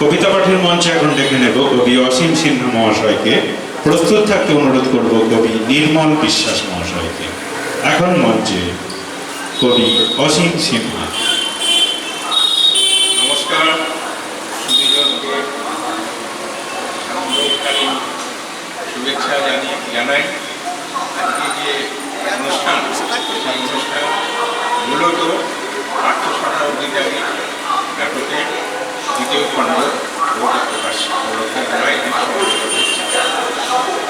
কবিতা পাঠের মঞ্চে এখন ডেকে নেব কবি অসীম সিনহা মহাশয়কে। প্রস্তুত থাকতে অনুরোধ করব কবি নির্মল বিশ্বাস মহাশয়কে। এখন মঞ্চে কবি অসীম সিনহা। নমস্কার। দুজনকে জানিয়ে জানাই। অনুষ্ঠান মূলত সমবেত হয়েছি।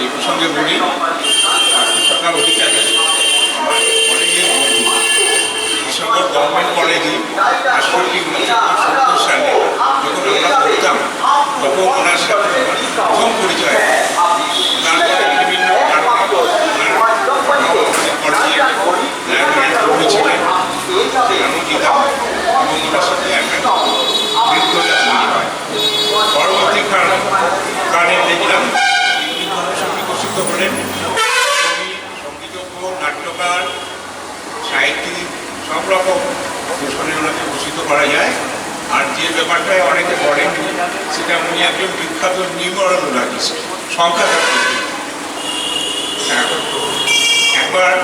এই প্রসঙ্গে বলি পাঠ্যশালা অধিকারী আমার কলেজের বন্ধু কৃষকগড় গভর্নমেন্ট কলেজে আটষট্টি উনসত্তর, সত্তর যখন আমরা পড়তাম তখন সাথে আমার প্রথম পরিচয় হয়। তারপরে বিভিন্ন কারণে ওনার কলেজে লাইব্রেরির কর্মী ছিলেন সেখানেও যেতাম এবং ওনার সাথে একটা বৃদ্ধতা তৈরি হয় পরবর্তী কারণে কারণে দেখলাম তিনি ক্রমশ বিকশিত হলেন কবি, সঙ্গীতজ্ঞ নাট্যকার সাহিত্যিক সব রকম ভূষণে ওনাকে ভূষিত করা যায়। আর যে ব্যাপারটায় অনেকে বলেন সেটা উনি একজন বিখ্যাত নিউমরোলজিস্ট সংখ্যা একবার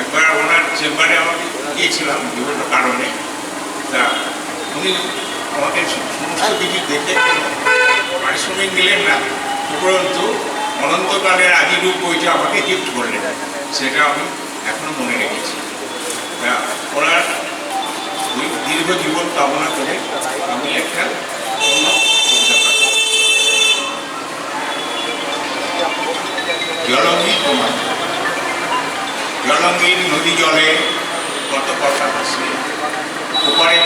একবার ওনার চেম্বারে আমাকে গিয়েছিলাম বিভিন্ন কারণে। তা উনি আমাকে সমস্ত কিছু দেখে পারিশ্রমিক দিলেন না। উপরন্তু অনন্তকালের আদিরূপ বইটা আমাকে গিফট করলেন। সেটা আমি এখনও মনে রেখেছি। তা ওনার দীর্ঘ জীবন কামনা করে আমি একটা। জলঙ্গি তোমার জলঙ্গির নদী জলে কত কথা ভাসে ওপারে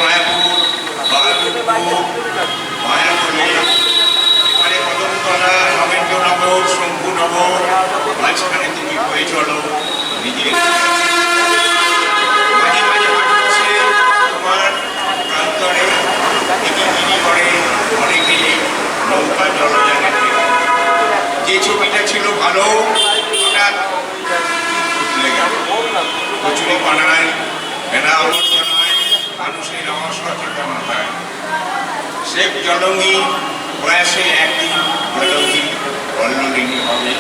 ভালো হঠাৎ বদলে গেল কচুরি পানায় ভেড়া আবর্জনায় মানুষের অসচেতনতায় সে জলঙ্গি প্রয়াসে একদিন জলঙ্গি অন্যদিনই হবে।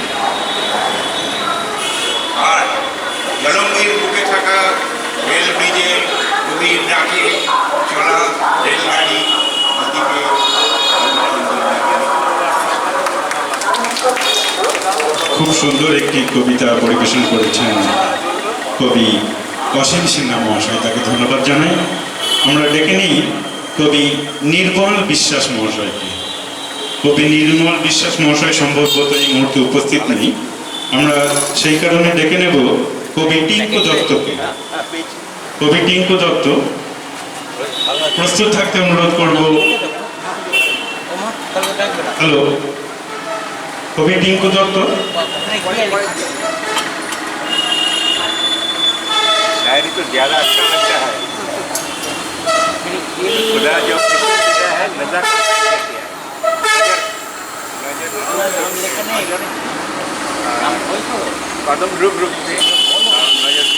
আর জলঙ্গির বুকে থাকা রেল ব্রিজের গভীর ডাকে চলা রেলগাড়ি খুব সুন্দর একটি কবিতা পরিবেশন করেছেন কবি অসীম সিনহা মহাশয়। তাকে ধন্যবাদ জানাই। আমরা ডেকে নিই কবি নির্মল বিশ্বাস মহাশয়কে। কবি নির্মল বিশ্বাস মহাশয় সম্ভবত এই মুহূর্তে উপস্থিত নেই। আমরা সেই কারণে ডেকে নেব কবি টিঙ্কু দত্তকে। কবি টিঙ্কু দত্ত, প্রস্তুত থাকতে অনুরোধ করব। হ্যালো। কবি টিঙ্কু দত্ত शायरी तो ज्यादा अच्छा लगता है खुदा जो किसी देता है नजर नजर कदम रुक रुक से नजर